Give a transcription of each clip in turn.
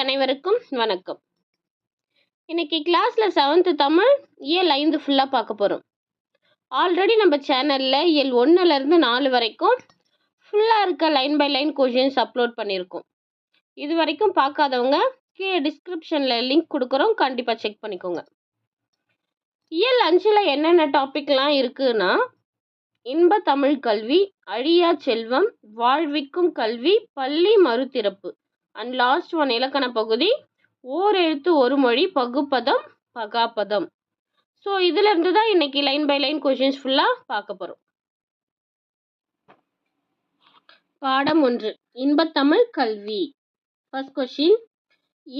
அனைவருக்கும் வணக்கம். இன்னைக்கு கிளாஸில் செவன்த்து தமிழ் இயல் ஐந்து ஃபுல்லாக பார்க்க போகிறோம் ஆல்ரெடி நம்ம சேனலில் இயல் ஒன்றுலேருந்து நாலு வரைக்கும் ஃபுல்லாக இருக்க line by line questions upload பண்ணியிருக்கோம் இது வரைக்கும் பார்க்காதவங்க கீழே டிஸ்கிரிப்ஷனில் லிங்க் கொடுக்குறோம். கண்டிப்பாக செக் பண்ணிக்கோங்க. இயல் அஞ்சில் என்னென்ன டாபிக்லாம் இருக்குன்னா இன்ப தமிழ் கல்வி அழியா செல்வம் வாழ்விக்கும் கல்வி பள்ளி மறுதிறப்பு. அண்ட் லாஸ்ட் ஒன் இலக்கண பகுதி ஓர் எழுத்து ஒரு மொழி பகுப்பதம் பகாப்பதம். ஸோ இதுலேருந்து தான் இன்னைக்கு லைன் பை லைன் கொஷின்ஸ் ஃபுல்லாக பார்க்க போகிறோம் பாடம் ஒன்று இன்பத்தமிழ் கல்வி. ஃபர்ஸ்ட் கொஷின்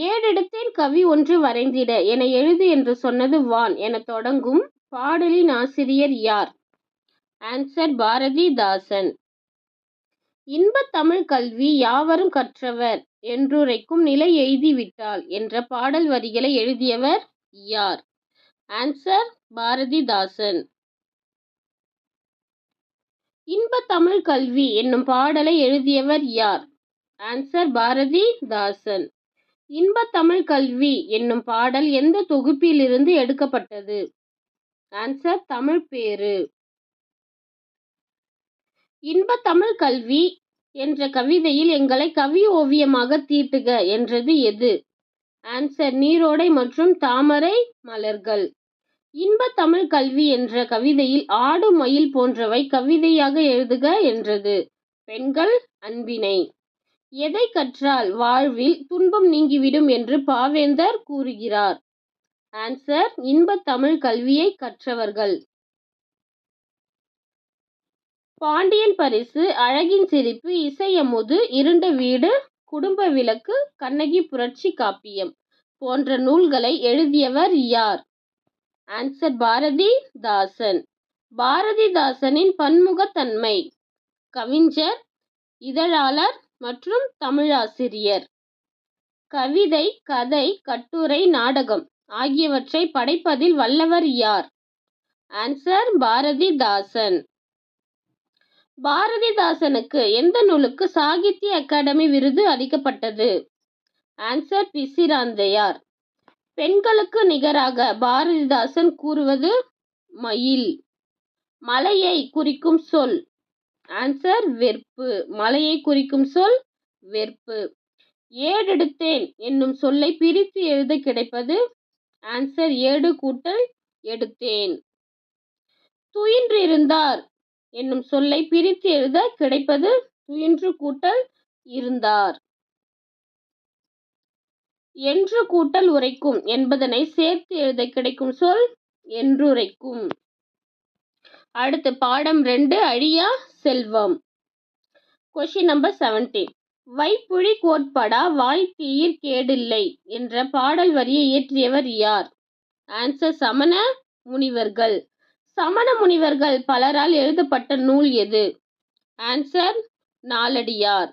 ஏடெடுத்தேன் கவி ஒன்று வரைந்திட என எழுது என்று சொன்னது வான் என தொடங்கும் பாடலின் ஆசிரியர் யார்? ஆன்சர் பாரதிதாசன். இன்பத்தமிழ் கல்வி யாவரும் கற்றவர்? என்றுரைக்கும் நிலை எய்திவிட்டால் என்ற பாடல் வரிகளை எழுதியவர் யார்? ஆன்சர் பாரதிதாசன். இன்ப தமிழ் கல்வி என்னும் பாடலை எழுதியவர் யார்? ஆன்சர் பாரதிதாசன். இன்ப தமிழ் கல்வி என்னும் பாடல் எந்த தொகுப்பிலிருந்து எடுக்கப்பட்டது? ஆன்சர் தமிழ் பேரு. இன்ப தமிழ் கல்வி என்ற கவிதையில் எங்களை கவி ஓவியமாக தீட்டுக என்றது எது? ஆன்சர் நீரோடை மற்றும் தாமரை மலர்கள். இன்ப தமிழ் கல்வி என்ற கவிதையில் ஆடு மயில் போன்றவை கவிதையாக எழுதுக என்றது. பெண்கள் அன்பினை. எதை கற்றால் வாழ்வில் துன்பம் நீங்கிவிடும் என்று பாவேந்தர் கூறுகிறார். ஆன்சர் இன்ப தமிழ் கல்வியை கற்றவர்கள். பாண்டியன் பரிசு அழகின் சிரிப்பு இசையமுது இருண்ட வீடு குடும்ப விளக்கு கண்ணகி புரட்சி காப்பியம் போன்ற நூல்களை எழுதியவர் யார்? ஆன்சர் பாரதிதாசன். பாரதிதாசனின் பன்முகத்தன்மை. கவிஞர் இதழாளர் மற்றும் தமிழாசிரியர். கவிதை கதை கட்டுரை நாடகம் ஆகியவற்றை படைப்பதில் வல்லவர் யார்? ஆன்சர் பாரதிதாசன். பாரதிதாசனுக்கு எந்த நூலுக்கு சாகித்ய அகாடமி விருது அளிக்கப்பட்டது? ஆன்சர் பிசிராந்தையார் பெண்களுக்கு நிகராக பாரதிதாசன் கூறுவது மயில். மலையை குறிக்கும் சொல். ஆன்சர் வெறுப்பு. மலையை குறிக்கும் சொல் வெறுப்பு. ஏடெடுத்தேன் என்னும் சொல்லை பிரித்து எழுத கிடைப்பது ஆன்சர் ஏடு கூட்டல் எடுத்தேன். துயின்றிருந்தார். என்னும் சொல்லை பிரித்து எழுத கிடைப்பது துயின்று கூட்டல் இருந்தார். என்று கூட்டல் உரைக்கும் என்பதனை சேர்த்து எழுத கிடைக்கும் சொல் என்றுரைக்கும். அடுத்து பாடம் ரெண்டு அழியா செல்வம். கொஷின் நம்பர் செவன்டீன் வைப்புழி கோட்படா வாய் தீயிர் கேடில்லை என்ற பாடல் வரியை இயற்றியவர் யார்? ஆன்சர் சமண முனிவர்கள். சமண முனிவர்கள் பலரால் எழுதப்பட்ட நூல் எது? ஆன்சர் நாலடியார்.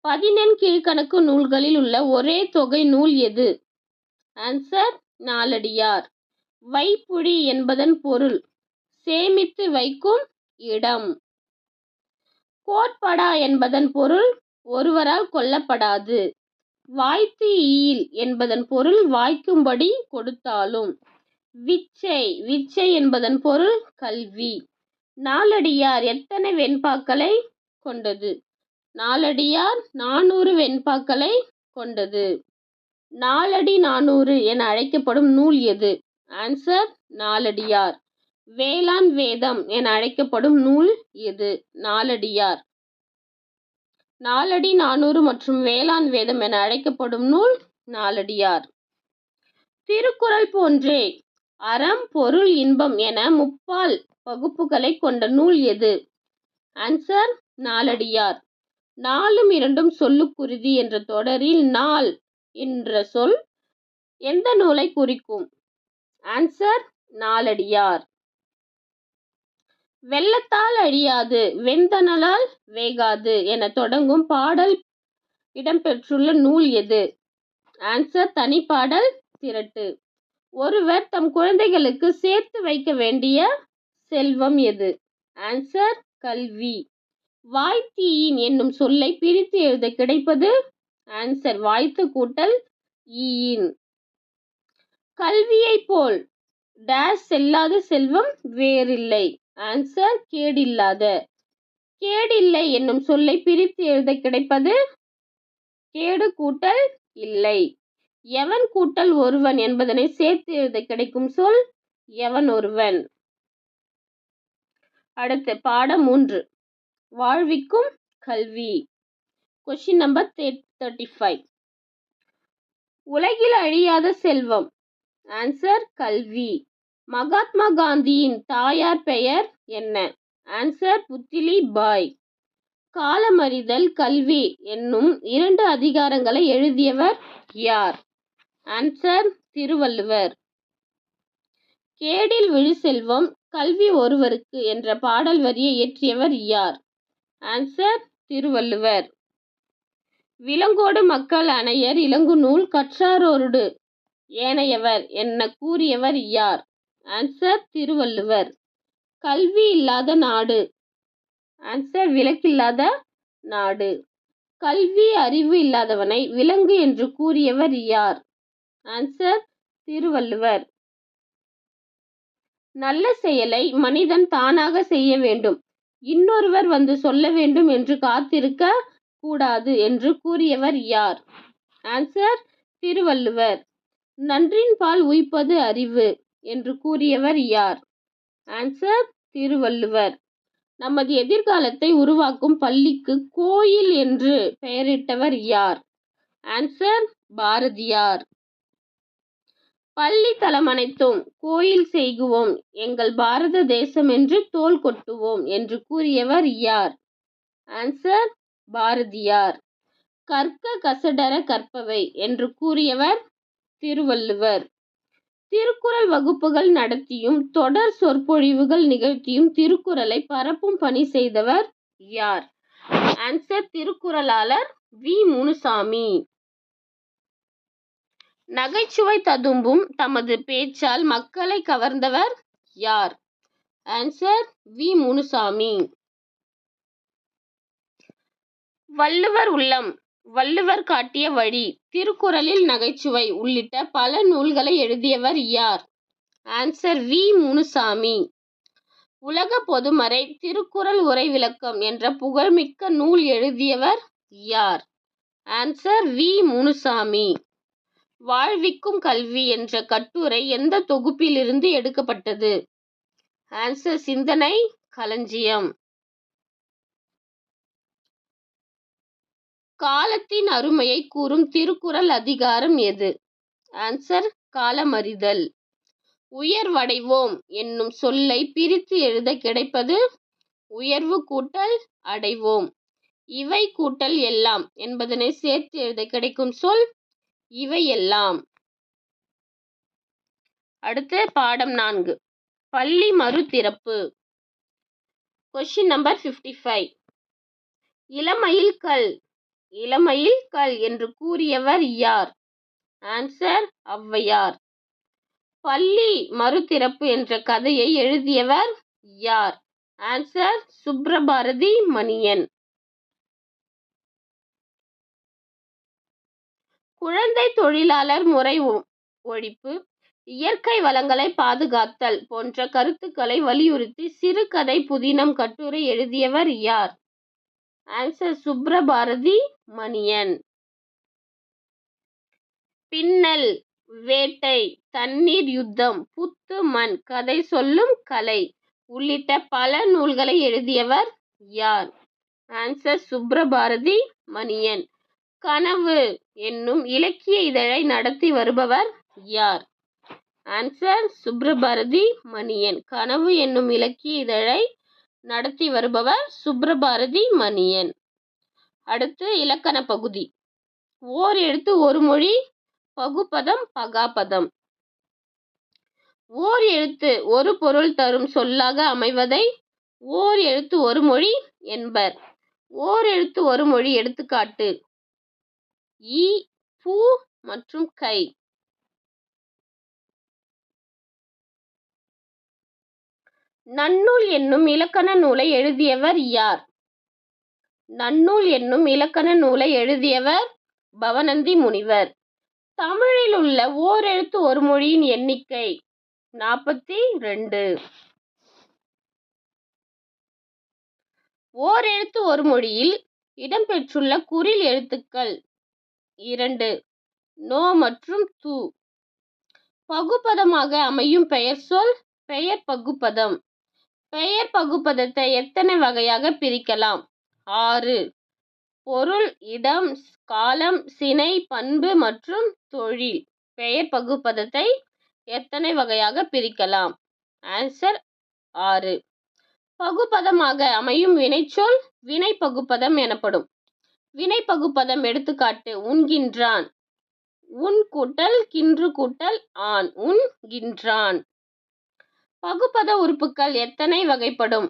பதினெண் கீழ்கணக்கு நூல்களில் உள்ள ஒரே தொகை நூல் எது? ஆன்சர் நாலடியார். வைப்புழி என்பதன் பொருள் சேமித்து வைக்கும் இடம். கோட்படா என்பதன் பொருள் ஒருவரால் கொல்லப்படாது. வாய்த்து ஈயில் என்பதன் பொருள் வாய்க்கும்படி கொடுத்தாலும். விச்சை. விச்சை என்பதன் பொருள் கல்வி. நாலடியார் எத்தனை வெண்பாக்களை கொண்டது? நாலடியார் நானூறு வெண்பாக்களை கொண்டது. நாலடி நானூறு என அழைக்கப்படும் நூல் எது? ஆன்சர் நாலடியார். வேளாண் வேதம் என அழைக்கப்படும் நூல் எது? நாலடியார். நாலடி நானூறு மற்றும் வேளாண் வேதம் என அழைக்கப்படும் நூல் நாலடியார். திருக்குறள் போன்றே அறம் பொருள் இன்பம் என முப்பால் வகுப்புகளை கொண்ட நூல் எது? ஆன்சர் நாலடியார். நாலும் இரண்டும் சொல்லுக்குருதி என்ற தொடரில் நாள் என்ற சொல் எந்த நூலை குறிக்கும்? ஆன்சர் நாலடியார். வெள்ளத்தால் அழியாது வெந்தனலால் வேகாது என தொடங்கும் பாடல் இடம்பெற்றுள்ள நூல் எது? ஆன்சர் தனிப்பாடல் திரட்டு. ஒருவர் தம் குழந்தைகளுக்கு சேர்த்து வைக்க வேண்டிய செல்வம் எது? ஆன்சர் கல்வி. வாய்த்தீயின் என்னும் சொல்லை பிரித்து எழுத கிடைப்பது? ஆன்சர் வாய்த்து கூட்டல் ஈயின். கல்வியைப் போல் டேஷ் செல்லாத செல்வம் வேறில்லை. ஆன்சர் கேடில்லாத. கேடில்லை என்னும் சொல்லை பிரித்து எழுத கிடைப்பது? கேடு கூட்டல் இல்லை. எவன் கூட்டல் ஒருவன் என்பதனை சேர்த்து எழுத கிடைக்கும் சொல் எவன் ஒருவன்? அடுத்து பாடம் மூன்று. வாழ்விக்கும் கல்வி. கொஷின் நம்பர் தேர்ட்டி ஃபைவ் உலகில் அழியாத செல்வம். ஆன்சர் கல்வி. மகாத்மா காந்தியின் தாயார் பெயர் என்ன? ஆன்சர் புத்திலி பாய். காலமறிதல் கல்வி என்னும் இரண்டு அதிகாரங்களை எழுதியவர் யார்? ஆன்சர் திருவள்ளுவர். கேடில் விழு செல்வம் கல்வி ஒருவருக்கு என்ற பாடல் வரியை இயற்றியவர் யார் ஆன்சர் திருவள்ளுவர். விலங்கோடு மக்கள் அணையர் இளங்குநூல் கற்றாரோடு ஏனையவர் என்ன கூறியவர் யார் ஆன்சர் திருவள்ளுவர். கல்வி இல்லாத நாடு. ஆன்சர் விலக்கில்லாத நாடு. கல்வி அறிவு இல்லாதவனை விலங்கு என்று கூறியவர் யார் ஆன்சர் திருவள்ளுவர். நல்ல செயலை மனிதன் தானாக செய்ய வேண்டும். இன்னொருவர் வந்து சொல்ல வேண்டும் என்று காத்திருக்க கூடாது என்று கூறியவர் யார்? ஆன்சர் திருவள்ளுவர். நன்றின் பால் உய்ப்பது அறிவு என்று கூறியவர் யார்? ஆன்சர் திருவள்ளுவர். நமது எதிர்காலத்தை உருவாக்கும் பள்ளிக்கு கோயில் என்று பெயரிட்டவர் யார்? ஆன்சர் பாரதியார். பள்ளி தலம் அனைத்தும் கோயில் செய்குவோம். எங்கள் பாரத தேசம் என்று தோல் கொட்டுவோம் என்று கூறியவர் யார்? ஆன்சர் பாரதியார். கற்க கசடர கற்பவை என்று கூறியவர் திருவள்ளுவர். திருக்குறள் வகுப்புகள் நடத்தியும் தொடர் சொற்பொழிவுகள் நிகழ்த்தியும் திருக்குறளை பரப்பும் பணி செய்தவர் யார்? ஆன்சர் திருக்குறளாளர் வி. முனுசாமி. நகைச்சுவை ததும்பும் தமது பேச்சால் மக்களை கவர்ந்தவர் யார்? Answer V. முனுசாமி. வள்ளுவர் உள்ளம். வள்ளுவர் காட்டிய வழி. திருக்குறளில் நகைச்சுவை உள்ளிட்ட பல நூல்களை எழுதியவர் யார்? Answer V. முனுசாமி. உலக பொதுமறை திருக்குறள் உரை விளக்கம் என்ற புகழ்மிக்க நூல் எழுதியவர் யார்? Answer V. முனுசாமி. வாழ்விக்கும் கல்வி என்ற கட்டுரை எந்த தொகுப்பிலிருந்து எடுக்கப்பட்டது? ஆன்சர் சிந்தனை களஞ்சியம். காலத்தின் அருமையை கூறும் திருக்குறள் அதிகாரம் எது? ஆன்சர் காலமறிதல். உயர்வடைவோம் என்னும் சொல்லை பிரித்து எழுத கிடைப்பது உயர்வு கூட்டல் அடைவோம். இவை கூட்டல் எல்லாம் என்பதனை சேர்த்து எழுத கிடைக்கும் சொல் இவையெல்லாம். அடுத்த அடுத்து பாடம் நான்கு. பள்ளி மறுதிறப்பு. கொஷின் நம்பர் ஃபிஃப்டி ஃபைவ் இளமையில் கல். இளமையில் கல் என்று கூறியவர் யார்? ஆன்சர் ஔவையார். பள்ளி மறுதிறப்பு என்ற கதையை எழுதியவர் யார்? ஆன்சர் சுப்ரபாரதி மணியன். குழந்தை தொழிலாளர் முறை ஒ- ஒழிப்பு இயற்கை வளங்களை பாதுகாத்தல் போன்ற கருத்துக்களை வலியுறுத்தி சிறுகதை புதினம் கட்டுரை எழுதியவர் யார்? ஆன்சர் சுப்ரபாரதி மணியன். பின்னல் வேட்டை தண்ணீர் யுத்தம் புத்து மண் கதை சொல்லும் கலை உள்ளிட்ட பல நூல்களை எழுதியவர் யார்? ஆன்சர் சுப்ரபாரதி மணியன். கனவு என்னும் இலக்கிய இதழை நடத்தி வருபவர் யார்? ஆன்சர் சுப்ரபாரதி மணியன். கனவு என்னும் இலக்கிய இதழை நடத்தி வருபவர் சுப்ரபாரதி மணியன். அடுத்து இலக்கண பகுதி. ஓர் எழுத்து ஒரு மொழி பகுபதம் பகாபதம் ஓர் எழுத்து ஒரு பொருள் தரும் சொல்லாக அமைவதை ஓர் எழுத்து ஒரு மொழி என்பர். ஓர் எழுத்து ஒரு மொழி எடுத்துக்காட்டு. ஈ பூ மற்றும் கை. நன்னூல் என்னும் இலக்கண நூலை எழுதியவர் யார்? நன்னூல் என்னும் இலக்கண நூலை எழுதியவர் பவனந்தி முனிவர். தமிழில் உள்ள ஓரெழுத்து ஒரு மொழியின் எண்ணிக்கை நாற்பத்தி ரெண்டு. ஓரெழுத்து ஒரு மொழியில் இடம்பெற்றுள்ள குறில் எழுத்துக்கள் இரண்டு. நோ மற்றும் து. பகுப்பதமாக அமையும் பெயர் சொல் பெயர் பகுப்பதம். பெயர் பகுப்பதத்தை எத்தனை வகையாக பிரிக்கலாம்? ஆறு. பொருள் இடம் காலம் சினை பண்பு மற்றும் தொழில். பெயர் பகுப்பதத்தை எத்தனை வகையாக பிரிக்கலாம்? ஆன்சர் ஆறு. பகுப்பதமாக அமையும் வினைச்சொல் வினை பகுப்பதம் எனப்படும். வினை பகுப்பதம் எடுத்துக்காட்டு உண்கின்றான். உன் கூட்டல் கின்று கூட்டல் ஆண் உண்கின்றான். பகுப்பத உறுப்புகள் எத்தனை வகைப்படும்?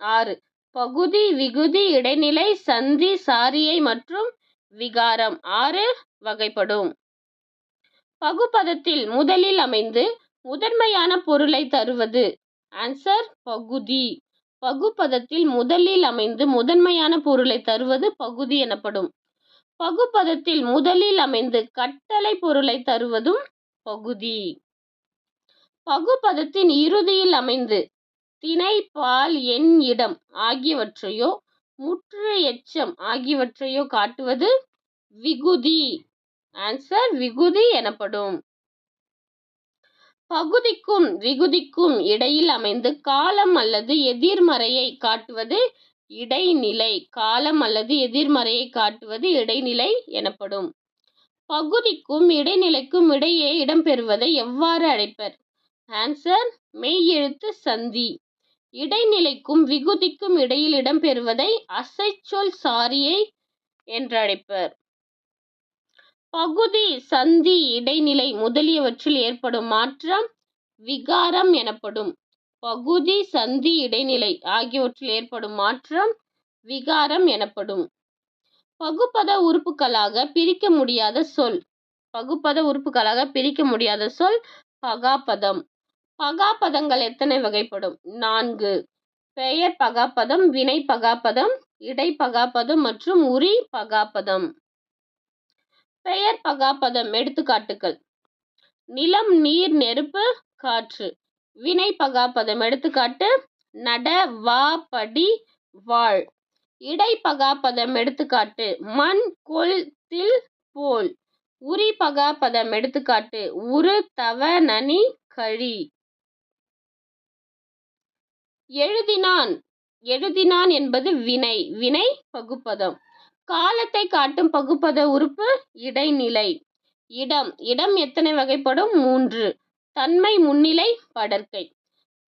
ஆறு. பகுதி விகுதி இடைநிலை சந்தி சாரியை மற்றும் விகாரம் ஆறு வகைப்படும். பகுப்பதத்தில் முதலில் அமைந்து முதன்மையான பொருளை தருவது ஆன்சர் பகுதி. பகுப்பதத்தில் முதலில் அமைந்து முதன்மையான பொருளை தருவது பகுதி எனப்படும். பகுப்பதத்தில் முதலில் அமைந்து கட்டளை பொருளை தருவதும் பகுதி. பகுப்பதத்தின் இறுதியில் அமைந்து திணை பால் எண் இடம் ஆகியவற்றையோ முற்று எச்சம் ஆகியவற்றையோ காட்டுவது விகுதி. ஆன்சர் விகுதி எனப்படும். பகுதிக்கும் விகுதிக்கும் இடையில் அமைந்து காலம் அல்லது எதிர்மறையை காட்டுவது இடைநிலை. காலம் அல்லது எதிர்மறையை காட்டுவது இடைநிலை எனப்படும். பகுதிக்கும் இடைநிலைக்கும் இடையே இடம்பெறுவதை எவ்வாறு அழைப்பர்? ஆன்சர் மெய்யெழுத்து சந்தி. இடைநிலைக்கும் விகுதிக்கும் இடையில் இடம்பெறுவதை அசைச்சொல் சாரியை என்றழைப்பர் பகுதி சந்தி இடைநிலை முதலியவற்றில் ஏற்படும் மாற்றம் விகாரம் எனப்படும். பகுதி சந்தி இடைநிலை ஆகியவற்றில் ஏற்படும் மாற்றம் விகாரம் எனப்படும். பகுப்பத உறுப்புகளாக பிரிக்க முடியாத சொல். பகுப்பத உறுப்புகளாக பிரிக்க முடியாத சொல் பகாப்பதம் பகாப்பதங்கள் எத்தனை வகைப்படும்? நான்கு. பெயர் பகாப்பதம் வினை பகாப்பதம் இடை பகாபதம் மற்றும் உரி பகாப்பதம் பெயர் பகாப்பதம் எடுத்துக்காட்டுகள். நிலம் நீர் நெருப்பு காற்று. வினை பகாப்பதம் எடுத்துக்காட்டு நட வா படி வாழ். இடை பகாப்பதம் எடுத்துக்காட்டு மண் கொல் தில் போல். உரி பகாப்பதம் எடுத்துக்காட்டு உரு தவ நனி கழி. எழுதினான். எழுதினான் என்பது வினை வினை பகுப்பதம். காலத்தை காட்டும் பகுப்பத உறுப்பு இடைநிலை. இடம். இடம் எத்தனை வகைப்படும்? மூன்று. தன்மை முன்னிலை படர்க்கை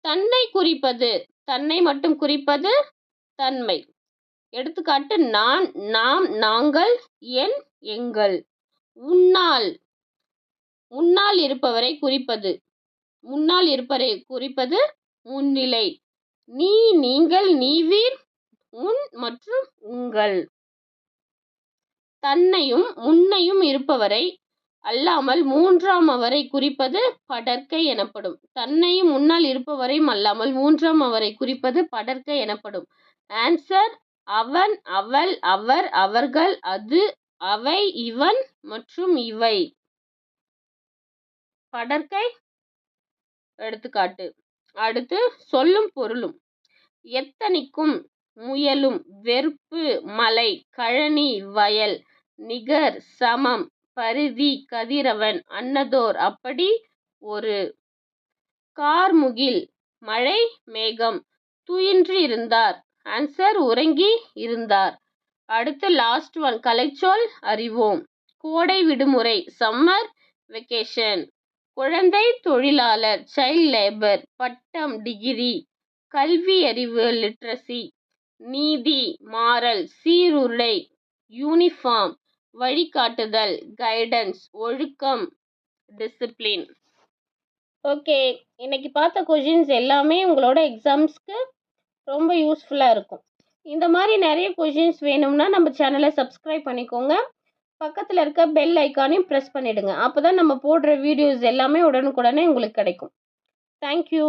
தன்னை குறிப்பது. தன்னை மட்டும் குறிப்பது தன்மை. எடுத்துக்காட்டு நான் நாம் நாங்கள் என் எங்கள். உன்னால். முன்னால் இருப்பவரை குறிப்பது. முன்னால் இருப்பவரை குறிப்பது முன்னிலை. நீ நீங்கள் நீவீர் உன் மற்றும் உங்கள். தன்னையும் முன்னையும் இருப்பவரை அல்லாமல் மூன்றாம் அவரை குறிப்பது படர்க்கை எனப்படும். தன்னையும் முன்னால் இருப்பவரையும் அல்லாமல் மூன்றாம் அவரை குறிப்பது படர்க்கை எனப்படும். ஆன்சர் அவன் அவள் அவர் அவர்கள் அது அவை இவன் மற்றும் இவை. படர்க்கை எடுத்துக்காட்டு. அடுத்து சொல்லும் பொருளும். எத்தனிக்கும் முயலும் வெறுப்பு மலை கழனி வயல். நிகர் சமம் பரிதி கதிரவன் அன்னதோர். அப்படி ஒரு கார்முகில் மழை மேகம் துயின்று இருந்தார். ஆன்சர் உறங்கி இருந்தார். அடுத்து லாஸ்ட் ஒன் கலைச்சொல் அறிவோம். கோடை விடுமுறை சம்மர் வெக்கேஷன் குழந்தை தொழிலாளர் சைல்ட் லேபர் பட்டம் டிகிரி கல்வி அறிவு லிட்ரஸி நீதி மாறல் சீருடை யூனிஃபார்ம் வழிகாட்டுதல் கைடன்ஸ் ஒழுக்கம் டிசிப்ளின் ஓகே இன்னைக்கு பார்த்த கொஷின்ஸ் எல்லாமே உங்களோட எக்ஸாம்ஸ்க்கு ரொம்ப யூஸ்ஃபுல்லாக இருக்கும். இந்த மாதிரி நிறைய கொஷின்ஸ் வேணும்னா நம்ம சேனலை சப்ஸ்கிரைப் பண்ணிக்கோங்க. பக்கத்தில் இருக்க பெல் ஐக்கானையும் ப்ரெஸ் பண்ணிவிடுங்க அப்போ தான் நம்ம போடுற வீடியோஸ் எல்லாமே உடனுக்குடனே உங்களுக்கு கிடைக்கும். தேங்க்யூ